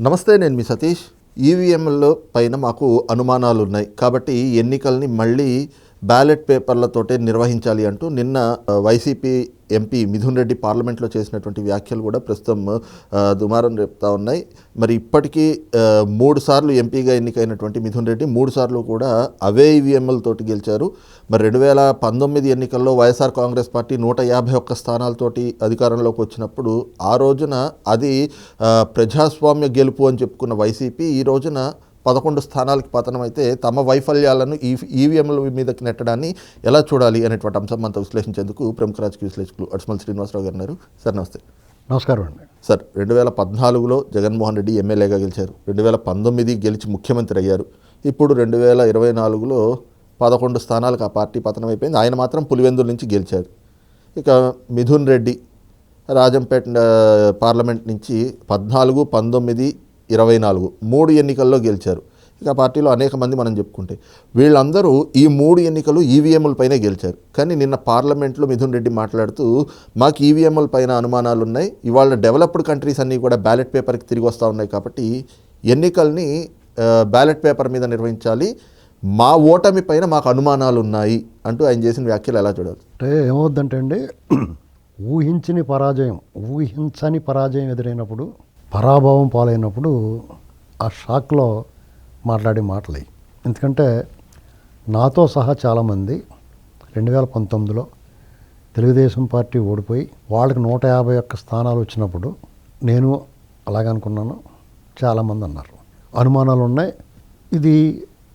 నమస్తే నేను మీ సతీష్. ఈవీఎంల పైన మాకు అనుమానాలు ఉన్నాయి కాబట్టి ఎన్నికల్ని మళ్ళీ బ్యాలెట్ పేపర్లతోటే నిర్వహించాలి అంటూ నిన్న వైసీపీ ఎంపీ మిథున్ రెడ్డి పార్లమెంట్లో చేసినటువంటి వ్యాఖ్యలు కూడా ప్రస్తుతం దుమారం రేపుతా ఉన్నాయి. మరి ఇప్పటికీ మూడు సార్లు ఎంపీగా ఎన్నికైనటువంటి మిథున్ రెడ్డి మూడు సార్లు కూడా అవే ఈవీఎంలతోటి గెలిచారు. మరి రెండు వేల పంతొమ్మిది ఎన్నికల్లో వైఎస్ఆర్ కాంగ్రెస్ పార్టీ నూట యాభై ఒక్క స్థానాలతోటి అధికారంలోకి వచ్చినప్పుడు ఆ రోజున అది ప్రజాస్వామ్య గెలుపు అని చెప్పుకున్న వైసీపీ ఈ రోజున పదకొండు స్థానాలకు పతనం అయితే తమ వైఫల్యాలను ఈ ఈవీఎంల మీదకి నెట్టడాన్ని ఎలా చూడాలి అనేటువంటి అంశం మనతో విశ్లేషించేందుకు ప్రముఖ రాజకీయ విశ్లేషకులు అడ్స్మల్ శ్రీనివాసరావు గారు ఉన్నారు. సార్ నమస్తే. నమస్కారం అండి. సార్ రెండు వేల పద్నాలుగులో జగన్మోహన్ రెడ్డి ఎమ్మెల్యేగా గెలిచారు. రెండు వేల పంతొమ్మిది గెలిచి ముఖ్యమంత్రి అయ్యారు. ఇప్పుడు రెండు వేల ఇరవై నాలుగులో పదకొండు స్థానాలకు ఆ పార్టీ పతనం అయిపోయింది ఆయన మాత్రం పులివెందుల నుంచి గెలిచారు. ఇక మిథున్ రెడ్డి రాజంపేట పార్లమెంట్ నుంచి పద్నాలుగు పంతొమ్మిది ఇరవై నాలుగు మూడు ఎన్నికల్లో గెలిచారు. ఇక పార్టీలో అనేక మంది మనం చెప్పుకుంటే వీళ్ళందరూ ఈ మూడు ఎన్నికలు ఈవీఎంలపైనే గెలిచారు. కానీ నిన్న పార్లమెంట్లో మిథున్ రెడ్డి మాట్లాడుతూ మాకు ఈవీఎంల పైన అనుమానాలు ఉన్నాయి ఇవాళ డెవలప్డ్ కంట్రీస్ అన్నీ కూడా బ్యాలెట్ పేపర్కి తిరిగి వస్తూ ఉన్నాయి కాబట్టి ఎన్నికల్ని బ్యాలెట్ పేపర్ మీద నిర్వహించాలి. మా ఓటమి పైన మాకు అనుమానాలు ఉన్నాయి అంటూ ఆయన చేసిన వ్యాఖ్యలు ఎలా చూడాలి? అంటే ఏమవుద్దంటే అండి ఊహించని పరాజయం ఊహించని పరాజయం ఎదురైనప్పుడు పరాభవం పాలైనప్పుడు ఆ షాక్లో మాట్లాడే మాటలు. ఎందుకంటే నాతో సహా చాలామంది రెండు వేల పంతొమ్మిదిలో తెలుగుదేశం పార్టీ ఓడిపోయి వాళ్ళకి నూట యాభై ఒక్క స్థానాలు వచ్చినప్పుడు నేను అలాగనుకున్నాను చాలామంది అన్నారు. అనుమానాలు ఉన్నాయి. ఇది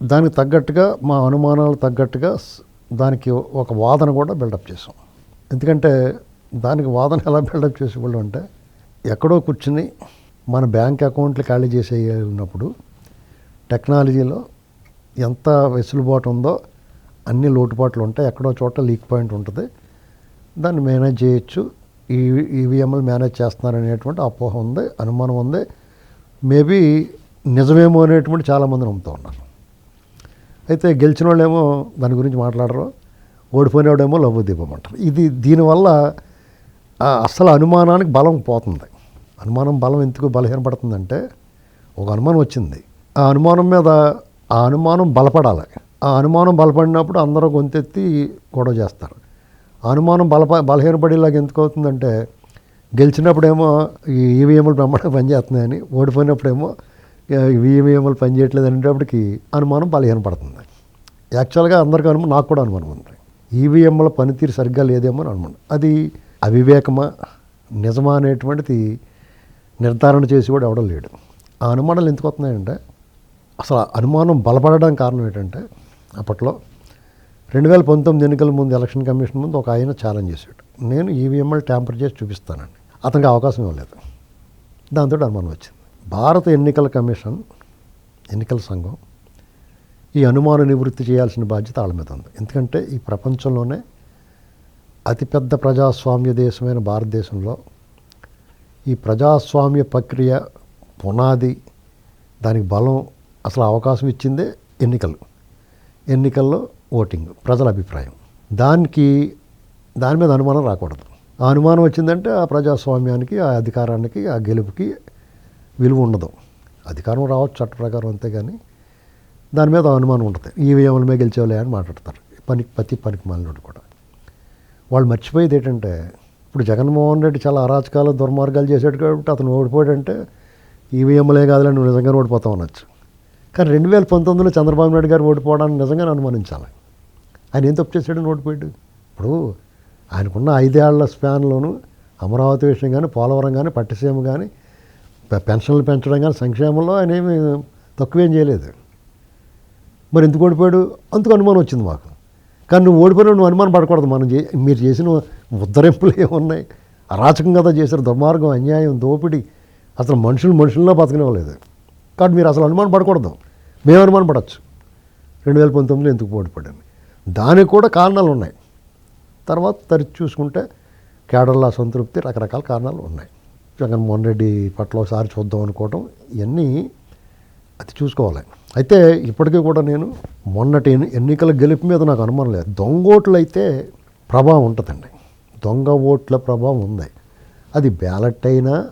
దానికి తగ్గట్టుగా మా అనుమానాలు తగ్గట్టుగా దానికి ఒక వాదన కూడా బిల్డప్ చేసాం ఎందుకంటే దానికి వాదన ఎలా బిల్డప్ చేసేవాళ్ళు అంటే ఎక్కడో కూర్చుని మన బ్యాంక్ అకౌంట్లు ఖాళీ చేసేయనప్పుడు టెక్నాలజీలో ఎంత వెసులుబాటు ఉందో అన్ని లోటుపాట్లు ఉంటాయి. ఎక్కడో చోట లీక్ పాయింట్ ఉంటుంది. దాన్ని మేనేజ్ చేయొచ్చు. ఈ ఈవీఎంలు మేనేజ్ చేస్తున్నారనేటువంటి అపోహ ఉంది అనుమానం ఉంది. మేబీ నిజమేమో అనేటువంటి చాలామంది నమ్ముతూ ఉన్నారు. అయితే గెలిచిన వాళ్ళేమో దాని గురించి మాట్లాడరు. ఓడిపోయినవాడేమో లవ్వు దీపం అంటారు. ఇది దీనివల్ల అసలు అనుమానానికి బలం పోతుంది. అనుమానం బలం ఎందుకు బలహీనపడుతుందంటే ఒక అనుమానం వచ్చింది. ఆ అనుమానం మీద ఆ అనుమానం బలపడాలి. ఆ అనుమానం బలపడినప్పుడు అందరూ గొంతెత్తి గొడవ చేస్తారు. ఆ అనుమానం బలప బలహీనపడేలాగా ఎందుకు అవుతుందంటే గెలిచినప్పుడేమో ఈ ఈవీఎంలు బ్రహ్మాండంగా పనిచేస్తున్నాయని ఓడిపోయినప్పుడేమో ఈవీఎంలు పనిచేయట్లేదు అనేటప్పటికి అనుమానం బలహీనపడుతుంది. యాక్చువల్గా అందరికీ అనుమానం నాకు కూడా అనుమానం ఉంది. ఈవీఎంల పనితీరు సరిగ్గా లేదేమో అని అనుమానం. అది అవివేకమా? నిజమా అనేటువంటిది నిర్ధారణ చేసేవాడు ఎవడం లేడు. ఆ అనుమానాలు ఎందుకు వస్తున్నాయంటే అసలు ఆ అనుమానం బలపడడానికి కారణం ఏంటంటే అప్పట్లో రెండు వేల పంతొమ్మిది ఎన్నికల ముందు ఎలక్షన్ కమిషన్ ముందు ఒక ఆయన ఛాలెంజ్ చేశాడు. నేను ఈవీఎంఎల్ ట్యాంపర్ చేసి చూపిస్తానండి అతనికి అవకాశం ఇవ్వలేదు దాంతో అనుమానం వచ్చింది. భారత ఎన్నికల కమిషన్ ఎన్నికల సంఘం ఈ అనుమాన నివృత్తి చేయాల్సిన బాధ్యత వాళ్ళ మీద ఉంది. ఎందుకంటే ఈ ప్రపంచంలోనే అతిపెద్ద ప్రజాస్వామ్య దేశమైన భారతదేశంలో ఈ ప్రజాస్వామ్య ప్రక్రియ పునాది దానికి బలం అసలు అవకాశం ఇచ్చిందే ఎన్నికలు. ఎన్నికల్లో ఓటింగ్ ప్రజల అభిప్రాయం. దానికి దాని మీద అనుమానం రాకూడదు. ఆ అనుమానం వచ్చిందంటే ఆ ప్రజాస్వామ్యానికి ఆ అధికారానికి ఆ గెలుపుకి విలువ ఉండదు. అధికారం రావచ్చు చట్ట ప్రకారం అంతే కానీ దాని మీద అనుమానం ఉంటుంది. ఈవీఎంల మీద గెలిచేవాళ్ళే అని మాట్లాడతారు. పనికి ప్రతి పనికి మాలినోడు కూడా. వాళ్ళు మర్చిపోయేది ఏంటంటే ఇప్పుడు జగన్మోహన్ రెడ్డి చాలా అరాచకాలు దుర్మార్గాలు చేశాడు కాబట్టి అతను ఓడిపోయాడంటే ఈవీఎంలే కాదులే నువ్వు నిజంగా ఓడిపోతావు అనొచ్చు. కానీ రెండు వేల పంతొమ్మిదిలో చంద్రబాబు నాయుడు గారు ఓడిపోవడానికి నిజంగా అనుమానించాలి. ఆయన ఏం తప్పు చేశాడని ఓడిపోయాడు? ఇప్పుడు ఆయనకున్న ఐదేళ్ళ స్పాన్లోనూ అమరావతి విషయం కానీ పోలవరం కానీ పట్టిసీమ కానీ పెన్షన్లు పెంచడం కానీ సంక్షేమంలో ఆయన ఏమి తక్కువేం చేయలేదు. మరి ఎందుకు ఓడిపోయాడు? అందుకు అనుమానం వచ్చింది మాకు. కానీ నువ్వు ఓడిపోయినా నువ్వు అనుమానం పడకూడదు మనం చే మీరు చేసిన ఉద్ధరింపులు ఏమున్నాయి అరాచకం కదా చేశారు. దుర్మార్గం అన్యాయం దోపిడీ. అసలు మనుషులు మనుషుల్లో బతకనివ్వలేదు కాబట్టి మీరు అసలు అనుమానం పడకూడదు. మేము అనుమానం పడవచ్చు రెండు వేల పంతొమ్మిదిలో ఎందుకు పోటీపడింది దానికి కూడా కారణాలు ఉన్నాయి. తర్వాత తరిచి చూసుకుంటే కేడర్ల సంతృప్తి రకరకాల కారణాలు ఉన్నాయి. జగన్మోహన్ రెడ్డి పట్ల ఒకసారి చూద్దాం అనుకోవటం ఇవన్నీ అది చూసుకోవాలి. అయితే ఇప్పటికీ కూడా నేను మొన్నటి ఎన్నికల గెలుపు మీద నాకు అనుమానం లేదు. దొంగోట్లు అయితే ప్రభావం ఉంటుందండి. దొంగ ఓట్ల ప్రభావం ఉంది. అది బ్యాలెట్ అయినా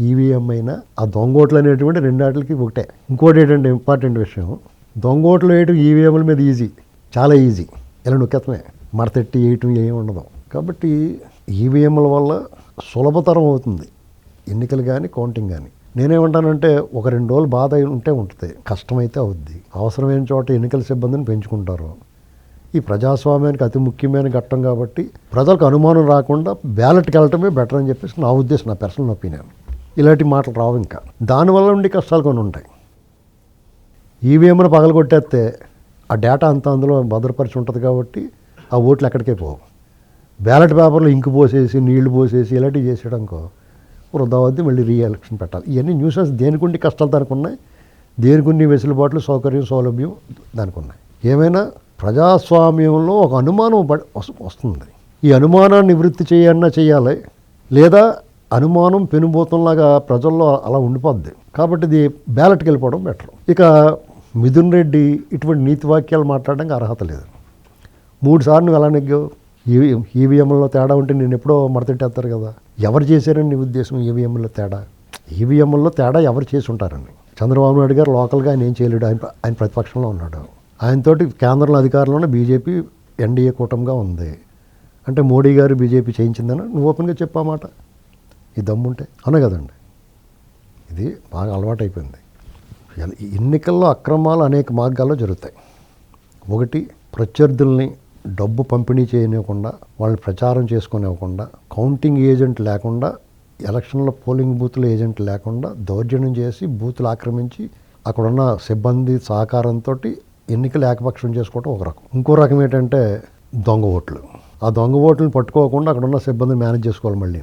ఈవీఎం అయినా ఆ దొంగోట్లు అనేటువంటి రెండాటికి ఒకటే. ఇంకోటి ఏంటంటే ఇంపార్టెంట్ విషయం దొంగ ఓట్లు వేయటం ఈవీఎంల మీద ఈజీ చాలా ఈజీ. ఇలా నొక్కేతమే మడతెట్టి వేయటం ఏమి ఉండదు. కాబట్టి ఈవీఎంల వల్ల సులభతరం అవుతుంది. ఎన్నికలు కానీ కౌంటింగ్ కానీ నేనేమంటానంటే ఒక రెండు రోజులు బాధ ఉంటే ఉంటుంది. కష్టమైతే అవుద్ది. అవసరమైన చోట ఎన్నికల సిబ్బందిని పెంచుకుంటారు. ఈ ప్రజాస్వామ్యానికి అతి ముఖ్యమైన ఘట్టం కాబట్టి ప్రజలకు అనుమానం రాకుండా బ్యాలెట్కి వెళ్ళటమే బెటర్ అని చెప్పేసి నా ఉద్దేశం నా పర్సనల్ ఒపీనియన్ ఇలాంటి మాటలు రావు ఇంకా. దానివల్ల ఉండి కష్టాలు కొన్ని ఉంటాయి. ఈవీఎంను పగలగొట్టేస్తే ఆ డేటా అంతా అందులో భద్రపరిచి ఉంటుంది కాబట్టి ఆ ఓట్లు ఎక్కడికే పోవు. బ్యాలెట్ పేపర్లో ఇంకు పోసేసి నీళ్ళు పోసేసి ఇలాంటివి చేసేయడంకో వృధా వద్ద మళ్ళీ రీఎలక్షన్ పెట్టాలి. ఇవన్నీ న్యూసెన్స్ దేనికుండి కష్టాలు దానికి ఉన్నాయి? దేనికున్ని వెసులుబాట్లు సౌకర్యం సౌలభ్యం దానికి ఉన్నాయి. ఏమైనా ప్రజాస్వామ్యంలో ఒక అనుమానం పడి- వస్తుంది. ఈ అనుమానాన్ని నివృత్తి చేయన్నా చేయాలి. లేదా అనుమానం పెనుబోతంలాగా ప్రజల్లో అలా ఉండిపోద్ది. కాబట్టి ఇది బ్యాలెట్కి వెళ్ళిపోవడం బెటర్. ఇక మిథున్ రెడ్డి ఇటువంటి నీతి వాక్యాలు మాట్లాడడానికి అర్హత లేదు. మూడు సార్లు నువ్వు ఎలా నెగ్గావు? ఈవీ ఈవీఎంలో తేడా ఉంటే నేను ఎప్పుడో మడతెట్టేస్తారు కదా. ఎవరు చేశారని నీ ఉద్దేశం ఈవీఎంలో తేడా? ఈవీఎంలో తేడా ఎవరు చేసి ఉంటారని. చంద్రబాబు నాయుడు గారు లోకల్గా ఆయన ఏం చేయలేడు. ఆయన ఆయన ప్రతిపక్షంలో ఉన్నాడు. ఆయనతోటి కేంద్రంలో అధికారంలోనే బీజేపీ ఎన్డీఏ కూటమిగా ఉంది. అంటే మోడీ గారు బీజేపీ చేయించిందని నువ్వు ఓపెన్గా చెప్పా మాట. ఈ దమ్ముంటే. అవునా కదండి? ఇది బాగా అలవాటైపోయింది. ఎన్నికల్లో అక్రమాలు అనేక మార్గాల్లో జరుగుతాయి. ఒకటి ప్రత్యర్థుల్ని డబ్బు పంపిణీ చేయనివ్వకుండా వాళ్ళని ప్రచారం చేసుకునివ్వకుండా కౌంటింగ్ ఏజెంట్ లేకుండా ఎలక్షన్లో పోలింగ్ బూత్ల ఏజెంట్ లేకుండా దౌర్జన్యం చేసి బూతులు ఆక్రమించి అక్కడున్న సిబ్బంది సహకారంతో ఎన్నికలు ఏకపక్షం చేసుకోవడం ఒక రకం. ఇంకో రకం ఏంటంటే దొంగ ఓట్లు. ఆ దొంగ ఓట్లను పట్టుకోకుండా అక్కడ ఉన్న సిబ్బంది మేనేజ్ చేసుకోవాలి మళ్ళీ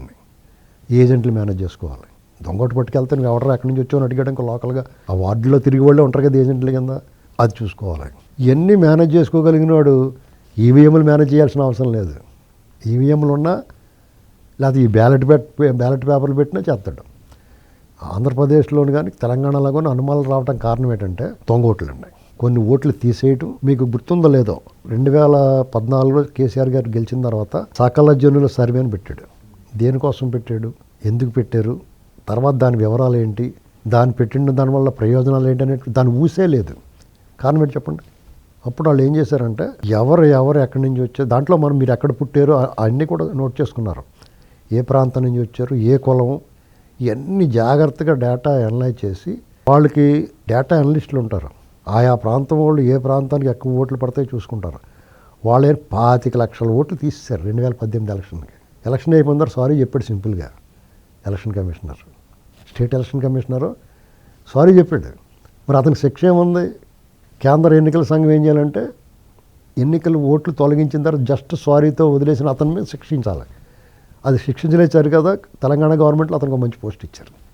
ఏజెంట్లు మేనేజ్ చేసుకోవాలి. దొంగోటి పట్టుకెళ్తే నువ్వు ఎవరు ఎక్కడి నుంచి వచ్చావు అని అడిగాడు ఇంకా లోకల్గా. ఆ వార్డులో తిరిగి వాళ్ళే ఉంటారు కదా ఏజెంట్ల కింద. అది చూసుకోవాలి. ఇవన్నీ మేనేజ్ చేసుకోగలిగినాడు ఈవీఎంలు మేనేజ్ చేయాల్సిన అవసరం లేదు. ఈవీఎంలు ఉన్నా లేకపోతే ఈ బ్యాలెట్ పెట్ బ్యాలెట్ పేపర్లు పెట్టినా చేస్తాడు. ఆంధ్రప్రదేశ్లోని కానీ తెలంగాణలో కానీ అనుమానాలు రావడం కారణం ఏంటంటే దొంగ ఓట్లు ఉన్నాయి కొన్ని ఓట్లు తీసేయటం మీకు గుర్తుందో లేదో రెండు వేల పద్నాలుగులో కేసీఆర్ గారు గెలిచిన తర్వాత సకల జనుల సర్వేని పెట్టాడు. దేనికోసం పెట్టాడు? ఎందుకు పెట్టారు? తర్వాత దాని వివరాలు ఏంటి? దాన్ని పెట్టిన దానివల్ల ప్రయోజనాలు ఏంటి అనే దాని ఊసే లేదు. కారణం ఏంటి చెప్పండి? అప్పుడు వాళ్ళు ఏం చేశారంటే ఎవరు ఎవరు ఎక్కడి నుంచి వచ్చారు దాంట్లో మనం మీరు ఎక్కడ పుట్టారో అన్నీ కూడా నోట్ చేసుకున్నారు. ఏ ప్రాంతం నుంచి వచ్చారు ఏ కులం ఇవన్నీ జాగ్రత్తగా డేటా అనలైజ్ చేసి వాళ్ళకి డేటా అనలిస్టులు ఉంటారు. ఆయా ప్రాంతం వాళ్ళు ఏ ప్రాంతానికి ఎక్కువ ఓట్లు పడతాయో చూసుకుంటారు. వాళ్ళే పాతిక లక్షల ఓట్లు తీసేశారు రెండు వేల పద్దెనిమిది ఎలక్షన్కి. ఎలక్షన్ అయిపోయిందారు సారీ చెప్పాడు సింపుల్గా election commissioner. State election commissioner sorry చెప్పాడు. మరి అతనికి శిక్ష ఏముంది? కేంద్ర ఎన్నికల సంఘం ఏం చేయాలంటే ఎన్నికలు ఓట్లు తొలగించిన తర్వాత జస్ట్ సారీతో వదిలేసిన అతని మీద శిక్షించాలి. అది శిక్షించలేచారు కదా తెలంగాణ గవర్నమెంట్లో అతనికి మంచి పోస్ట్ ఇచ్చారు.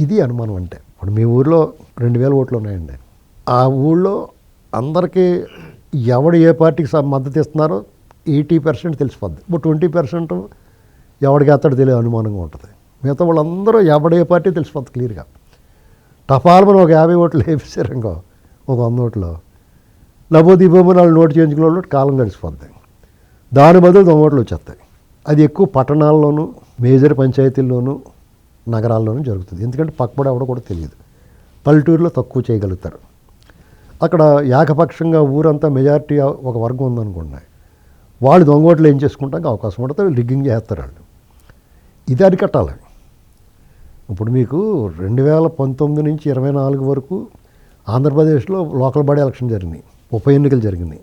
ఇది అనుమానం అంటే. ఇప్పుడు మీ ఊర్లో రెండు వేల ఓట్లు ఉన్నాయండి. ఆ ఊళ్ళో అందరికీ ఎవడు ఏ పార్టీకి మద్దతు ఇస్తున్నారో ఎయిటీ పర్సెంట్ తెలిసిపోద్ది. ఇప్పుడు ట్వంటీ పర్సెంట్ ఎవడికి అతడు తెలియదు అనుమానంగా ఉంటుంది. మిగతా వాళ్ళందరూ ఎవడే పార్టీ తెలిసిపోద్ది క్లియర్గా. టపాల్మని ఒక యాభై ఓట్లు వేపిస్తారు ఇంకో ఒక వంద ఓట్లు. లభో దీపమని వాళ్ళు నోటు చేయించుకునే వాళ్ళు కాలం గడిచిపోద్ది. దాని బదులు దొంగ ఓట్లు వచ్చేస్తాయి. అది ఎక్కువ పట్టణాల్లోనూ మేజర్ పంచాయతీల్లోనూ నగరాల్లోనూ జరుగుతుంది. ఎందుకంటే పక్కబడి ఎవడో కూడా తెలియదు. పల్లెటూరులో తక్కువ చేయగలుగుతారు. అక్కడ ఏకపక్షంగా ఊరంతా మెజారిటీ ఒక వర్గం ఉందనుకుంటున్నాయి వాళ్ళు దొంగోట్లు ఏం చేసుకుంటానికి అవకాశం ఉంటుంది రిగ్గింగ్ చేస్తారు వాళ్ళు. ఇది అరికట్టాలి. ఇప్పుడు మీకు రెండు వేల పంతొమ్మిది నుంచి ఇరవై నాలుగు వరకు ఆంధ్రప్రదేశ్లో లోకల్ బాడీ ఎలక్షన్ జరిగినాయి ఉప ఎన్నికలు జరిగినాయి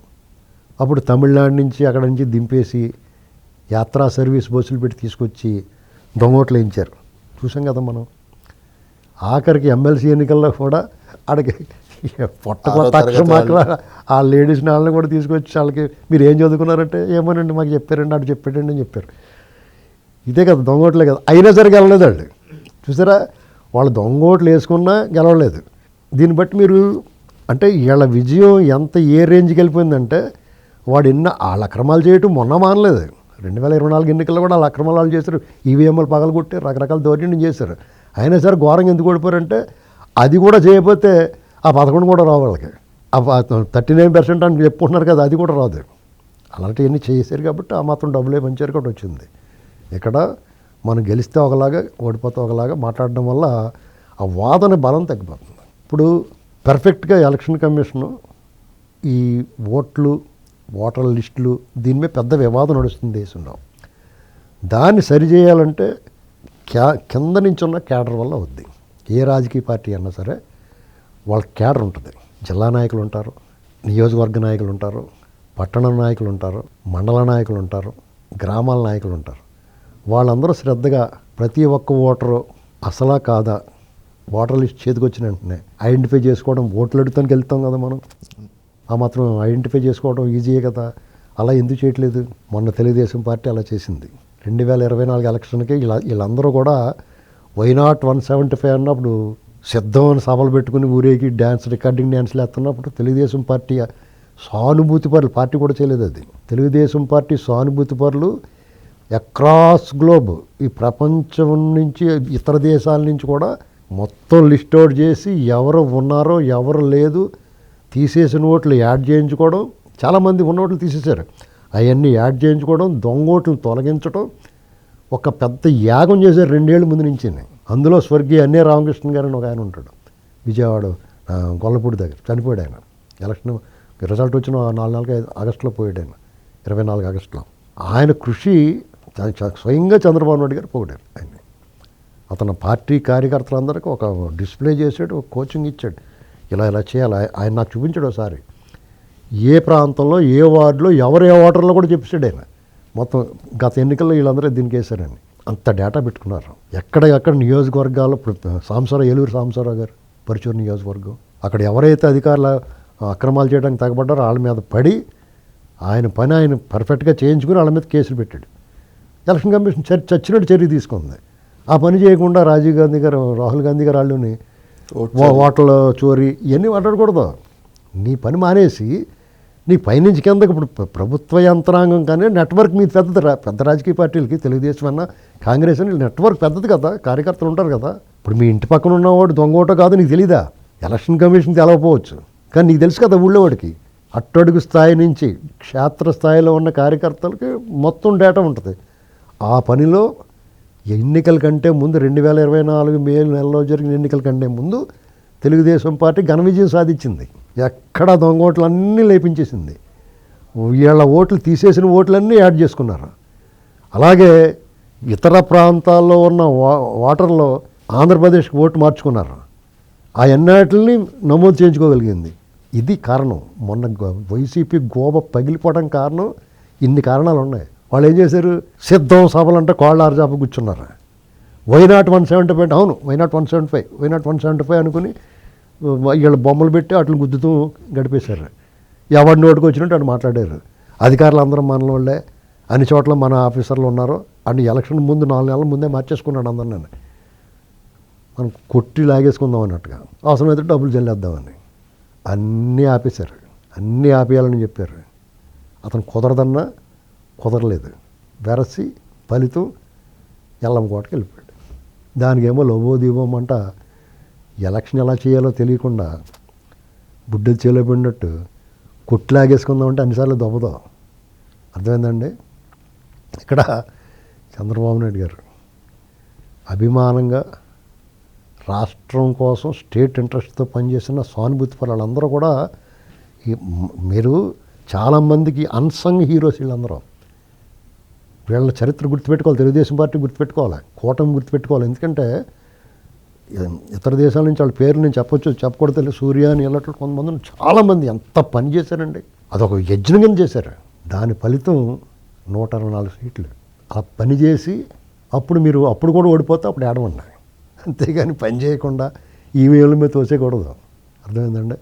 అప్పుడు తమిళనాడు నుంచి అక్కడ నుంచి దింపేసి యాత్రా సర్వీస్ బస్సులు పెట్టి తీసుకొచ్చి దొంగోట్లు వేయించారు. చూసాం కదా మనం. ఆఖరికి ఎమ్మెల్సీ ఎన్నికల్లో కూడా ఆడికి పొట్ట అక్షమాకల ఆ లేడీస్ని వాళ్ళని కూడా తీసుకొచ్చి వాళ్ళకి మీరు ఏం చదువుకున్నారంటే ఏమోనండి మాకు చెప్పారండి అటు చెప్పాడండి అని చెప్పారు. ఇదే కదా దొంగోట్లే కదా. అయినా సరే గెలవలేదు వాళ్ళు చూసారా వాళ్ళు దొంగోట్లు వేసుకున్నా గెలవలేదు. దీన్ని బట్టి మీరు అంటే వీళ్ళ విజయం ఎంత ఏ రేంజ్కి వెళ్ళిపోయిందంటే వాడు ఎన్న వాళ్ళ అక్రమాలు చేయటం మొన్న మానలేదు. రెండు వేల ఇరవై నాలుగు ఎన్నికల్లో కూడా వాళ్ళ అక్రమాలు వాళ్ళు చేశారు. ఈవీఎంలు పగలగొట్టి రకరకాల దౌర్జన్యం చేశారు. అయినా సరే ఘోరంగా ఎందుకు ఓడిపోయారంటే అది కూడా చేయకపోతే ఆ పదకొండు కూడా రావు వాళ్ళకి. ఆ థర్టీ నైన్ పర్సెంట్ అని చెప్పుకుంటున్నారు కదా అది కూడా రాదు. అలాంటివన్నీ చేశారు కాబట్టి ఆ మాత్రం డబ్బులు పంచారు కూడా వచ్చింది. ఇక్కడ మనం గెలిస్తే ఒకలాగా ఓడిపోతే ఒకలాగా మాట్లాడడం వల్ల ఆ వాదన బలం తగ్గిపోతుంది. ఇప్పుడు పర్ఫెక్ట్గా ఎలక్షన్ కమిషను ఈ ఓట్లు ఓటర్ లిస్టులు దీని మీద పెద్ద వివాదం నడుస్తుంది దేశంలో. దాన్ని సరిచేయాలంటే క్యా కింద నుంచి ఉన్న క్యాడర్ వల్ల అవుద్ది. ఏ రాజకీయ పార్టీ అన్నా సరే వాళ్ళ క్యాడర్ ఉంటుంది. జిల్లా నాయకులు ఉంటారు నియోజకవర్గ నాయకులు ఉంటారు పట్టణ నాయకులు ఉంటారు మండల నాయకులు ఉంటారు గ్రామాల నాయకులు ఉంటారు. వాళ్ళందరూ శ్రద్ధగా ప్రతి ఒక్క ఓటరు అసలా కాదా ఓటర్ లిస్ట్ చేతికి వచ్చిన వెంటనే ఐడెంటిఫై చేసుకోవడం ఓట్లు అడుగుతానికి వెళ్తాం కదా మనం. ఆ మాత్రం ఐడెంటిఫై చేసుకోవడం ఈజీయే కదా. అలా ఎందుకు చేయట్లేదు? మొన్న తెలుగుదేశం పార్టీ అలా చేసింది. రెండు వేల ఇరవై నాలుగు ఎలక్షన్కి వీళ్ళ వీళ్ళందరూ కూడా why not one seventy five అన్నప్పుడు సిద్ధం అని సభలు పెట్టుకుని ఊరేగి డ్యాన్స్ రికార్డింగ్ డ్యాన్స్లు వేస్తున్నప్పుడు తెలుగుదేశం పార్టీ సానుభూతి పరులు పార్టీ కూడా చేయలేదు అది. తెలుగుదేశం పార్టీ సానుభూతి పరులు అక్రాస్ గ్లోబ్ ఈ ప్రపంచం నుంచి ఇతర దేశాల నుంచి కూడా మొత్తం లిస్ట్ అవుట్ చేసి ఎవరు ఉన్నారో ఎవరు లేదు తీసేసిన ఓట్లు యాడ్ చేయించుకోవడం చాలామంది ఉన్న ఓట్లు తీసేశారు. అవన్నీ యాడ్ చేయించుకోవడం దొంగ ఓట్లు తొలగించడం ఒక పెద్ద యాగం చేశారు రెండేళ్ళ ముందు నుంచి అందులో స్వర్గీయ అన్నే రామకృష్ణ గారు అని ఒక ఆయన ఉంటాడు. విజయవాడ గొల్లపూడి దగ్గర. చనిపోయాడు ఆయన. ఎలక్షన్ రిజల్ట్ వచ్చిన నాలుగు నాలుగు ఐదు ఆగస్టులో పోయాడు ఆయన. ఇరవై నాలుగు ఆగస్టులో. ఆయన కృషి చ- స్వయంగా చంద్రబాబు నాయుడు గారు పోయాడు ఆయన అతను పార్టీ కార్యకర్తలందరికీ ఒక డిస్ప్లే చేసాడు ఒక కోచింగ్ ఇచ్చాడు. ఇలా ఇలా చేయాలి. ఆయన నాకు చూపించాడు ఒకసారి. ఏ ప్రాంతంలో ఏ వార్డులో ఎవరు ఏ ఓటర్లో కూడా చెప్పాడు ఆయన. మొత్తం గత ఎన్నికల్లో వీళ్ళందరూ దీనికి వేశారని అంత డేటా పెట్టుకున్నారు. ఎక్కడ ఎక్కడ నియోజకవర్గాల్లో సాంబశివరావు ఏలూరు సాంబశివరావు గారు పరుచూరు నియోజకవర్గం. అక్కడ ఎవరైతే అధికారుల అక్రమాలు చేయడానికి తగ్గబడ్డారో వాళ్ళ మీద పడి ఆయన పని ఆయన పర్ఫెక్ట్గా చేయించుకుని వాళ్ళ మీద కేసులు పెట్టాడు. ఎలక్షన్ కమిషన్ చర్చ చచ్చినట్టు చర్య తీసుకుంది. ఆ పని చేయకుండా రాజీవ్ గాంధీ గారు రాహుల్ గాంధీ గారు వాళ్ళని ఓట్ల చోరీ ఇవన్నీ మాట్లాడకూడదు. నీ పని మానేసి నీ పైనుంచి కిందకి ఇప్పుడు ప్రభుత్వ యంత్రాంగం కానీ నెట్వర్క్ మీద పెద్దది పెద్ద రాజకీయ పార్టీలకి తెలుగుదేశం అన్న కాంగ్రెస్ అని నెట్వర్క్ పెద్దది కదా కార్యకర్తలు ఉంటారు కదా. ఇప్పుడు మీ ఇంటి పక్కన ఉన్నవాడు దొంగ కాదు నీకు తెలీదా? ఎలక్షన్ కమిషన్ తెలవపోవచ్చు కానీ నీకు తెలుసు కదా ఊళ్ళోవాడికి అట్టడుగు స్థాయి నుంచి క్షేత్ర స్థాయిలో ఉన్న కార్యకర్తలకి మొత్తం డేటా ఉంటుంది. ఆ పనిలో ఎన్నికల కంటే ముందు రెండు వేల ఇరవై నాలుగు మే నెలలో జరిగిన ఎన్నికల కంటే ముందు తెలుగుదేశం పార్టీ ఘన విజయం సాధించింది. ఎక్కడ దొంగ ఓట్లు అన్నీ లేపించేసింది. వీళ్ళ ఓట్లు తీసేసిన ఓట్లన్నీ యాడ్ చేసుకున్నారు. అలాగే ఇతర ప్రాంతాల్లో ఉన్న వాటర్లో ఆంధ్రప్రదేశ్కి ఓటు మార్చుకున్నారు. ఆ ఎన్నాటిని నమోదు చేయించుకోగలిగింది. ఇది కారణం. మొన్న గో- వైసీపీ గోబ పగిలిపోవడం కారణం. ఇన్ని కారణాలు ఉన్నాయి. వాళ్ళు ఏం చేశారు? సిద్ధం సభలంటే కోళ్ళ ఆరుజాప కూర్చున్నారు why not one seventy five అవును why not one seventy five why not one seventy five అనుకుని వీళ్ళ బొమ్మలు పెట్టి అట్లా గుద్దుతూ గడిపేశారు. ఎవరి నోటికి వచ్చినట్టు అటు మాట్లాడారు. అధికారులు అందరం మన వాళ్ళే. అన్ని చోట్ల మన ఆఫీసర్లు ఉన్నారు. అండ్ ఎలక్షన్ ముందు నాలుగు నెలల ముందే మార్చేసుకున్నాడు అందరిని మనం కొట్టి లాగేసుకుందాం అన్నట్టుగా. అవసరమైతే డబ్బులు చెల్లేద్దామని అన్నీ ఆపేశారు. అన్నీ ఆపేయాలని చెప్పారు. అతను కుదరదన్నా కుదరలేదు. వెరసి ఫలితం ఎల్లం కోటకి వెళ్ళిపోయాడు. దానికేమో లోబో దీపం అంట ఎలక్షన్ ఎలా చేయాలో తెలియకుండా బుడ్డ చేయలేబడినట్టు కొట్లాగేసుకుందాం అంటే అన్నిసార్లు దొబ్బదాం. అర్థమైందండి? ఇక్కడ చంద్రబాబు నాయుడు గారు అభిమానంగా రాష్ట్రం కోసం స్టేట్ ఇంట్రెస్ట్తో పనిచేసిన సానుభూతి పరులందరూ కూడా మీరు చాలామందికి అన్సంగ్ హీరోస్ వీళ్ళందరూ. వీళ్ళ చరిత్ర గుర్తుపెట్టుకోవాలి తెలుగుదేశం పార్టీ గుర్తుపెట్టుకోవాలి కూటమి గుర్తుపెట్టుకోవాలి. ఎందుకంటే ఇతర దేశాల నుంచి వాళ్ళ పేరు నేను చెప్పొచ్చు చెప్పకూడదు తెలియదు. సూర్య అని ఇలాంటి కొంతమంది చాలామంది ఎంత పని చేశారండి. అదొక యజ్ఞం కింద చేశారు. దాని ఫలితం నూట అరవై నాలుగు సీట్లు. ఆ పని చేసి అప్పుడు మీరు అప్పుడు కూడా ఓడిపోతే అప్పుడు ఏడవండి. అంతేగాని పని చేయకుండా ఈవీఎంల మీద తోసేయకూడదు అర్థమైందండి?